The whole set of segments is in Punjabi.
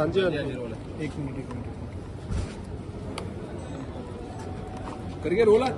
ਹਾਂਜੀ ਹਾਂਜੀ। ਇੱਕ ਮਿੰਟ ਇੱਕ ਮਿੰਟ ਕਰੀਏ ਰੋਲ ਹਾਂ।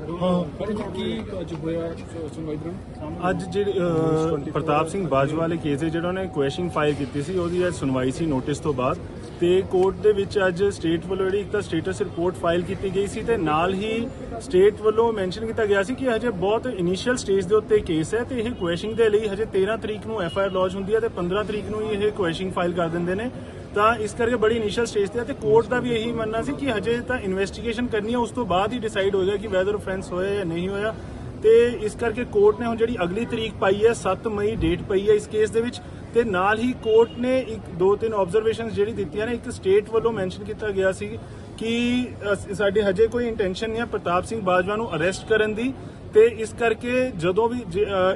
ਕੀ ਅੱਜ ਹੋਇਆ ਸੁਣਵਾਈ ਦੌਰਾਨ ਅੱਜ ਜਿਹੜੇ ਅਹ, ਪ੍ਰਤਾਪ ਸਿੰਘ ਬਾਜਵਾ ਵਾਲੇ ਕੇਸ ਦੇ ਜਿਹੜਾ ਉਹਨੇ ਕੁਐਸਚਨ ਫਾਈਲ ਕੀਤੀ ਸੀ ਉਹਦੀ ਅੱਜ ਸੁਣਵਾਈ ਸੀ ਨੋਟਿਸ ਤੋਂ ਬਾਅਦ। ਤੇ ਕੋਰਟ ਦੇ ਵਿੱਚ ਅੱਜ ਸਟੇਟ ਵੱਲੋਂ ਜਿਹੜੀ ਇੱਕ ਤਾਂ ਸਟੇਟਸ ਰਿਪੋਰਟ ਫਾਈਲ ਕੀਤੀ ਗਈ ਸੀ ਤੇ ਨਾਲ ਹੀ ਸਟੇਟ ਵੱਲੋਂ ਮੈਂਸ਼ਨ ਕੀਤਾ ਗਿਆ ਸੀ ਕਿ ਹਜੇ ਬਹੁਤ ਇਨੀਸ਼ੀਅਲ ਸਟੇਜ ਦੇ ਉੱਤੇ ਕੇਸ ਹੈ ਤੇ ਇਹ ਕੁਐਸਚਨ ਦੇ ਲਈ ਹਜੇ 13 ਤਰੀਕ ਨੂੰ ਐਫ ਆਈ ਆਰ ਲੌਂਚ ਹੁੰਦੀ ਹੈ ਤੇ 15 ਤਰੀਕ ਨੂੰ ਹੀ ਇਹ ਕੁਐਸਚਨ ਫਾਈਲ ਕਰ ਦਿੰਦੇ ਨੇ। ਤਾਂ ਇਸ ਕਰਕੇ ਬੜੀ ਇਨੀਸ਼ੀਅਲ ਸਟੇਜ ਤੇ ਤੇ ਕੋਰਟ ਦਾ ਵੀ ਇਹੀ ਮੰਨਣਾ ਸੀ ਕਿ ਹਜੇ ਤਾਂ ਇਨਵੈਸਟੀਗੇਸ਼ਨ ਕਰਨੀ ਹੈ, ਉਸ ਤੋਂ ਬਾਅਦ ਹੀ ਡਿਸਾਈਡ ਹੋਏਗਾ ਕਿ ਵੈਦਰ ਆਫੈਂਸ ਹੋਇਆ ਜਾਂ ਨਹੀਂ ਹੋਇਆ। ਤੇ ਇਸ ਕਰਕੇ ਕੋਰਟ ਨੇ ਹੁਣ ਜਿਹੜੀ ਅਗਲੀ ਤਰੀਕ ਪਾਈ ਹੈ 7 ਮਈ ਡੇਟ ਪਈ ਹੈ ਇਸ ਕੇਸ ਦੇ ਵਿੱਚ, ਤੇ ਨਾਲ ਹੀ ਕੋਰਟ ਨੇ ਇੱਕ ਦੋ ਤਿੰਨ ਆਬਜ਼ਰਵੇਸ਼ਨਸ ਜਿਹੜੀ ਦਿੱਤੀਆਂ ਨੇ, ਇੱਕ ਸਟੇਟ ਵੱਲੋਂ ਮੈਂਸ਼ਨ ਕੀਤਾ ਗਿਆ ਸੀ ਕਿ ਅਸ- ਸਾਡੀ ਹਜੇ ਕੋਈ ਇੰਟੈਂਸ਼ਨ ਨਹੀਂ ਹੈ ਪ੍ਰਤਾਪ ਸਿੰਘ ਬਾਜਵਾ ਨੂੰ ਅਰੈਸਟ ਕਰਨ ਦੀ, ਤੇ ਇਸ ਕਰਕੇ ਜਦੋਂ ਵੀ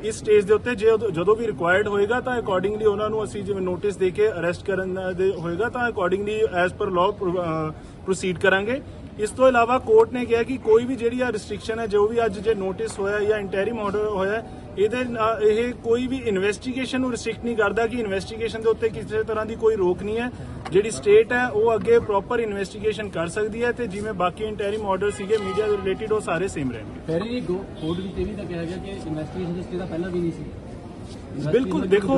ਇਸ ਸਟੇਜ ਦੇ ਉੱਤੇ ਜੇ ਜਦੋਂ ਵੀ ਰਿਕੁਆਇਰਡ ਹੋਏਗਾ ਤਾਂ ਅਕੋਰਡਿੰਗਲੀ ਉਹਨਾਂ ਨੂੰ ਅਸੀਂ ਜਿਵੇਂ ਨੋਟਿਸ ਦੇ ਕੇ ਅਰੈਸਟ ਕਰਨ ਦੇ ਹੋਏਗਾ, ਤਾਂ accordingly as per law proceed ਕਰਾਂਗੇ। ਇਸ ਤੋਂ ਇਲਾਵਾ ਕੋਰਟ ਨੇ ਕਿਹਾ ਕਿ ਕੋਈ ਵੀ ਜਿਹੜੀ ਆ ਰਿਸਟ੍ਰਿਕਸ਼ਨ ਹੈ, ਜੋ ਵੀ ਅੱਜ ਜੇ ਨੋਟਿਸ ਹੋਇਆ ਜਾਂ ਇੰਟੈਰਿਮ ਆਰਡਰ ਹੋਇਆ ਇਹਦੇ ਨਾਲ ਇਹ ਕੋਈ ਵੀ ਇਨਵੈਸਟੀਗੇਸ਼ਨ ਨੂੰ ਰਿਸਟ੍ਰਿਕਟ ਨਹੀਂ ਕਰਦਾ ਕਿ ਇਨਵੈਸਟੀਗੇਸ਼ਨ ਦੇ ਉੱਤੇ ਕਿਸੇ ਤਰ੍ਹਾਂ ਦੀ ਕੋਈ ਰੋਕ ਨਹੀਂ ਹੈ। ਜਿਹੜੀ ਸਟੇਟ ਹੈ, ਉਹ ਅੱਗੇ ਪ੍ਰੋਪਰ ਇਨਵੈਸਟੀਗੇਸ਼ਨ ਕਰ ਸਕਦੀ ਹੈ ਤੇ ਜਿਵੇਂ ਬਾਕੀ ਇੰਟੈਰਿਮ ਆਰਡਰ ਸੀਗੇ ਮੀਡੀਆ ਦੇ ਰਿਲੇਟਡ ਉਹ ਸਾਰੇ ਸੇਮ ਰਹਿਣਗੇ। ਫੈਰੀ ਜੀ ਕੋਰਟ ਵਿੱਚ ਇਹ ਵੀ ਤਾਂ ਕਿਹਾ ਗਿਆ ਕਿ ਇਨਵੈਸਟੀਗੇਸ਼ਨ ਜਿਸ ਤੇ ਪਹਿਲਾਂ ਵੀ ਨਹੀਂ ਸੀ। ਬਿਲਕੁਲ ਦੇਖੋ।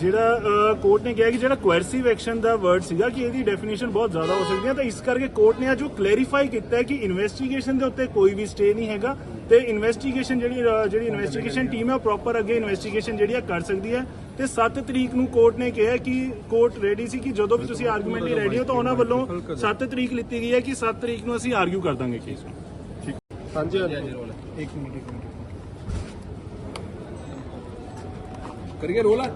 ਜਿਹੜਾ ਕੋਰਟ ਨੇ ਕਿਹਾ ਕਿ ਜਿਹੜਾ ਕੁਐਰਸਿਵ ਐਕਸ਼ਨ ਦਾ ਵਰਡ ਸੀਗਾ ਕਿ ਇਹਦੀ ਡੈਫੀਨੇਸ਼ਨ ਬਹੁਤ ਜ਼ਿਆਦਾ ਹੋ ਸਕਦੀ ਹੈ ਤਾਂ ਇਸ ਕਰਕੇ ਕੋਰਟ ਨੇ ਅੱਜ ਉਹ ਕਲੈਰੀਫਾਈ ਕੀਤਾ ਹੈ ਕਿ ਇਨਵੈਸਟੀਗੇਸ਼ਨ ਦੇ ਉੱਤੇ ਕੋਈ ਵੀ ਸਟੇ ਨਹੀਂ ਹੈਗਾ ਤੇ ਇਨਵੈਸਟੀਗੇਸ਼ਨ ਜਿਹੜੀ ਜਿਹੜੀ ਇਨਵੈਸਟੀਗੇਸ਼ਨ ਟੀਮ ਹੈ ਪ੍ਰੋਪਰ ਅੱਗੇ ਇਨਵੈਸਟੀਗੇਸ਼ਨ ਜਿਹੜੀ ਆ ਕਰ ਸਕਦੀ ਹੈ। ਤੇ 7 ਤਰੀਕ ਨੂੰ ਕੋਰਟ ਨੇ ਕਿਹਾ ਕਿ ਕੋਰਟ ਰੈਡੀ ਸੀ ਕਿ ਜਦੋਂ ਵੀ ਤੁਸੀਂ ਆਰਗੂਮੈਂਟ ਲਈ ਰੈਡੀ ਹੋ ਤਾਂ ਉਹਨਾਂ ਵੱਲੋਂ 7 ਤਰੀਕ ਲਿੱਤੀ ਗਈ ਹੈ ਕਿ 7 ਤਰੀਕ ਨੂੰ ਅਸੀਂ ਆਰਗੂ ਕਰ ਦਾਂਗੇ ਕੇਸ ਨੂੰ। ਹਾਂਜੀ ਹਾਂਜੀ। ਇੱਕ ਮਿੰਟ ਇੱਕ ਮਿੰਟ। ਕਰੀਏ ਰੋਲ ਹਾਂ।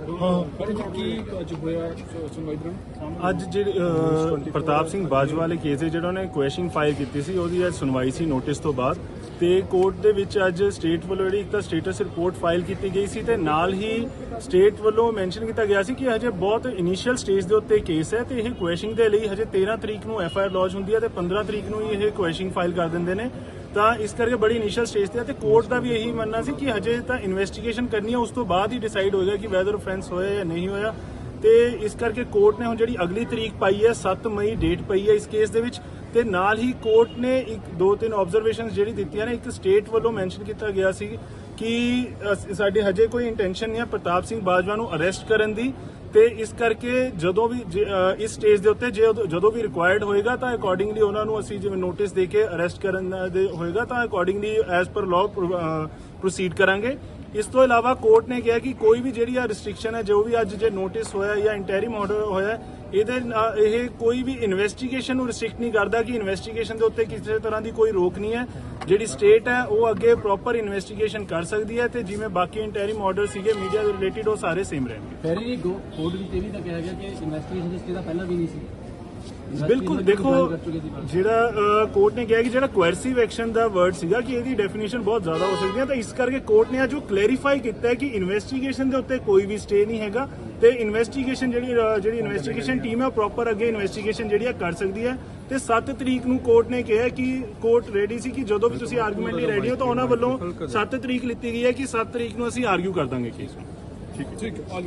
ਪਰ ਕੀ ਅੱਜ ਹੋਇਆ ਸੁਣਵਾਈ ਦੌਰਾਨ ਅੱਜ ਜਿਹੜੇ ਪ੍ਰਤਾਪ ਸਿੰਘ ਬਾਜਵਾ ਵਾਲੇ ਕੇਸ ਦੇ ਜਿਹੜਾ ਉਹਨੇ ਕੁਐਸਚਨ ਫਾਈਲ ਕੀਤੀ ਸੀ ਉਹਦੀ ਅੱਜ ਸੁਣਵਾਈ ਸੀ ਨੋਟਿਸ ਤੋਂ ਬਾਅਦ। ਤੇ ਕੋਰਟ ਦੇ ਵਿੱਚ ਅੱਜ ਸਟੇਟ ਵੱਲੋਂ ਜਿਹੜੀ ਇੱਕ ਤਾਂ ਸਟੇਟਸ ਰਿਪੋਰਟ ਫਾਈਲ ਕੀਤੀ ਗਈ ਸੀ ਤੇ ਨਾਲ ਹੀ ਸਟੇਟ ਵੱਲੋਂ ਮੈਂਸ਼ਨ ਕੀਤਾ ਗਿਆ ਸੀ ਕਿ ਹਜੇ ਬਹੁਤ ਇਨੀਸ਼ੀਅਲ ਸਟੇਜ ਦੇ ਉੱਤੇ ਕੇਸ ਹੈ ਤੇ ਇਹ ਕੁਐਸਚਨ ਦੇ ਲਈ ਹਜੇ 13 ਤਰੀਕ ਨੂੰ ਐਫ ਆਈ ਆਰ ਲੌਂਚ ਹੁੰਦੀ ਹੈ ਤੇ 15 ਤਰੀਕ ਨੂੰ ਹੀ ਇਹ ਕੁਐਸਚਨ ਫਾਈਲ ਕਰ ਦਿੰਦੇ ਨੇ। ਤਾਂ ਇਸ ਕਰਕੇ ਬੜੀ ਇਨੀਸ਼ੀਅਲ ਸਟੇਜ ਤੇ ਹੈ ਤੇ ਕੋਰਟ ਦਾ ਵੀ ਇਹੀ ਮੰਨਣਾ ਸੀ ਕਿ ਹਜੇ ਤਾਂ ਇਨਵੈਸਟੀਗੇਸ਼ਨ ਕਰਨੀ ਹੈ ਉਸ ਤੋਂ ਬਾਅਦ ਹੀ ਡਿਸਾਈਡ ਹੋਏਗਾ ਕਿ ਵੈਦਰ ਆਫੈਂਸ ਹੋਇਆ ਜਾਂ ਨਹੀਂ ਹੋਇਆ। ਤੇ ਇਸ ਕਰਕੇ ਕੋਰਟ ਨੇ ਹੁਣ ਜਿਹੜੀ ਅਗਲੀ ਤਰੀਕ ਪਾਈ ਹੈ 7 ਮਈ ਡੇਟ ਪਈ ਹੈ ਇਸ ਕੇਸ ਦੇ ਵਿੱਚ। ਤੇ ਨਾਲ ਹੀ ਕੋਰਟ ਨੇ ਇੱਕ, ਦੋ, ਤਿੰਨ ਆਬਜ਼ਰਵੇਸ਼ਨਸ ਜਿਹੜੀ ਦਿੱਤੀਆਂ ਨੇ, ਇੱਕ ਸਟੇਟ ਵੱਲੋਂ ਮੈਂਸ਼ਨ ਕੀਤਾ ਗਿਆ ਸੀ ਕਿ ਅਸ- ਸਾਡੀ ਹਜੇ ਕੋਈ ਇੰਟੈਂਸ਼ਨ ਨਹੀਂ ਹੈ ਪ੍ਰਤਾਪ ਸਿੰਘ ਬਾਜਵਾ ਨੂੰ ਅਰੈਸਟ ਕਰਨ ਦੀ। ਤੇ ਇਸ ਕਰਕੇ ਜਦੋਂ ਵੀ ਇਸ ਸਟੇਜ ਦੇ ਉੱਤੇ ਜੇ ਜਦੋਂ ਵੀ ਰਿਕੁਆਇਰਡ ਹੋਏਗਾ ਤਾਂ ਅਕੋਰਡਿੰਗਲੀ ਉਹਨਾਂ ਨੂੰ ਅਸੀਂ ਜਿਵੇਂ ਨੋਟਿਸ ਦੇ ਕੇ ਅਰੈਸਟ ਕਰਨ ਦੇ ਹੋਏਗਾ ਤਾਂ accordingly as per law proceed ਕਰਾਂਗੇ। ਇਸ ਤੋਂ ਇਲਾਵਾ ਕੋਰਟ ਨੇ ਕਿਹਾ ਕਿ ਕੋਈ ਵੀ ਜਿਹੜੀ ਆ ਰਿਸਟ੍ਰਿਕਸ਼ਨ ਹੈ, ਜੋ ਵੀ ਅੱਜ ਜੇ ਨੋਟਿਸ ਹੋਇਆ ਜਾਂ ਇੰਟੈਰਿਮ ਆਰਡਰ ਹੋਇਆ, ਇਹਦੇ ਨਾਲ ਇਹ ਕੋਈ ਵੀ ਇਨਵੈਸਟੀਗੇਸ਼ਨ ਨੂੰ ਰਿਸਟ੍ਰਿਕਟ ਨਹੀਂ ਕਰਦਾ ਕਿ ਇਨਵੈਸਟੀਗੇਸ਼ਨ ਦੇ ਉੱਤੇ ਕਿਸੇ ਤਰ੍ਹਾਂ ਦੀ ਕੋਈ ਰੋਕ ਨਹੀਂ ਹੈ। ਜਿਹੜੀ ਸਟੇਟ ਹੈ, ਉਹ ਅੱਗੇ ਪ੍ਰੋਪਰ ਇਨਵੈਸਟੀਗੇਸ਼ਨ ਕਰ ਸਕਦੀ ਹੈ ਤੇ ਜਿਵੇਂ ਬਾਕੀ ਇੰਟੈਰਿਮ ਆਰਡਰ ਸੀਗੇ ਮੀਡੀਆ ਦੇ ਰਿਲੇਟਡ ਉਹ ਸਾਰੇ ਸੇਮ ਰਹਿਣਗੇ। ਫੈਰੀ ਕੋਰਟ ਵਿੱਚ ਇਹ ਵੀ ਤਾਂ ਕਿਹਾ ਗਿਆ ਕਿ ਇਨਵੈਸਟੀਗੇਸ਼ਨ ਜਿਸ ਤੇ ਪਹਿਲਾਂ ਵੀ ਨਹੀਂ ਸੀ। ਬਿਲਕੁਲ ਦੇਖੋ। ਜਿਹੜਾ ਕੋਰਟ ਨੇ ਕਿਹਾ ਕਿ ਜਿਹੜਾ ਕੁਐਰਸਿਵ ਐਕਸ਼ਨ ਦਾ ਵਰਡ ਸੀਗਾ ਕਿ ਇਹਦੀ ਡੈਫੀਨੇਸ਼ਨ ਬਹੁਤ ਜ਼ਿਆਦਾ ਹੋ ਸਕਦੀ ਹੈ ਤਾਂ ਇਸ ਕਰਕੇ ਕੋਰਟ ਨੇ ਅੱਜ ਉਹ ਕਲੈਰੀਫਾਈ ਕੀਤਾ ਹੈ ਕਿ ਇਨਵੈਸਟੀਗੇਸ਼ਨ ਦੇ ਉੱਤੇ ਕੋਈ ਵੀ ਸਟੇ ਨਹੀਂ ਹੈਗਾ ਤੇ ਇਨਵੈਸਟੀਗੇਸ਼ਨ ਜਿਹੜੀ ਜਿਹੜੀ ਇਨਵੈਸਟੀਗੇਸ਼ਨ ਟੀਮ ਹੈ ਪ੍ਰੋਪਰ ਅੱਗੇ ਇਨਵੈਸਟੀਗੇਸ਼ਨ ਜਿਹੜੀ ਆ ਕਰ ਸਕਦੀ ਹੈ। ਤੇ 7 ਤਰੀਕ ਨੂੰ ਕੋਰਟ ਨੇ ਕਿਹਾ ਕਿ ਕੋਰਟ ਰੈਡੀ ਸੀ ਕਿ ਜਦੋਂ ਵੀ ਤੁਸੀਂ ਆਰਗੂਮੈਂਟ ਲਈ ਰੈਡੀ ਹੋ ਤਾਂ ਉਹਨਾਂ ਵੱਲੋਂ 7 ਤਰੀਕ ਲਿੱਤੀ ਗਈ ਹੈ ਕਿ 7 ਤਰੀਕ ਨੂੰ ਅਸੀਂ ਆਰਗੂ ਕਰ ਦਾਂਗੇ ਕੇਸ ਨੂੰ। ਠੀਕ ਹੈ।